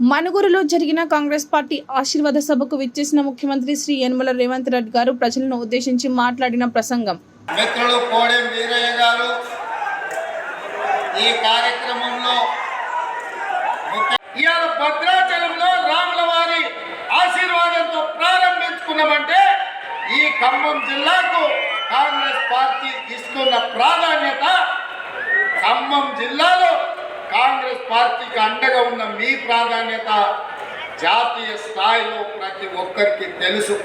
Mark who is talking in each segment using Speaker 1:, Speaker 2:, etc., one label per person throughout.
Speaker 1: మనుగురులో జరిగిన కాంగ్రెస్ పార్టీ ఆశీర్వాద సభకు విచ్చేసిన ముఖ్యమంత్రి శ్రీ యనమల రేవంత్ రెడ్డి గారు ప్రజలను ఉద్దేశించి మాట్లాడిన ప్రసంగం.
Speaker 2: మిత్రులు కోడెం వీరయ్య గారు ఈ కార్యక్రమంలో ఇవాళ భద్రాచలంలో రాముల వారి ఆశీర్వాదంతో ప్రారంభించుకున్నామంటే ఈ ఖమ్మం జిల్లాకు కాంగ్రెస్ పార్టీ ఇస్తున్న ప్రాధాన్యత ఖమ్మం జిల్లాలో కాంగ్రెస్ పార్టీకి అండగా ఉన్న మీ ప్రాధాన్యత జాతీయ స్థాయిలో ప్రతి ఒక్కరికి తెలుసు.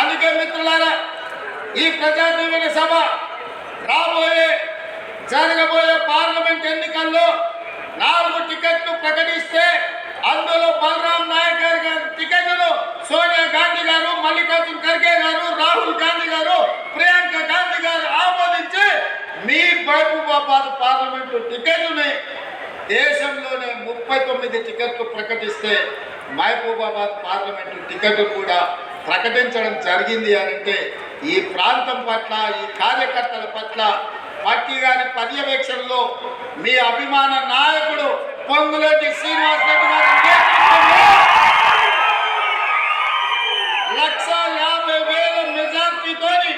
Speaker 2: అందుకే మిత్రులారా ఈ ప్రజాదీవన సభ రాబోయే జరగబోయే పార్లమెంట్ ఎన్నికల్లో నాలుగు టికెట్లు ప్రకటిస్తే అందులో బలరాం నాయక్ గారి గారి టికెట్లు సోనియా గాంధీ గారు మల్లికార్జున ఖర్గే గారు రాహుల్ గాంధీ గారు ప్రియాంక గాంధీ గారు ఆమోదించి మీ మహబూబాబాద్ పార్లమెంటు టికెట్లని దేశంలోనే ముప్పై తొమ్మిది టికెట్లు ప్రకటిస్తే మహబూబాబాద్ పార్లమెంటు టికెట్ కూడా ప్రకటించడం జరిగింది అని అంటే ఈ ప్రాంతం పట్ల ఈ కార్యకర్తల పట్ల పార్టీ గారి పర్యవేక్షణలో మీ అభిమాన నాయకుడు పొంగులేటి శ్రీనివాస్ రెడ్డి గారి లక్ష యాభై వేల మెజార్టీతోని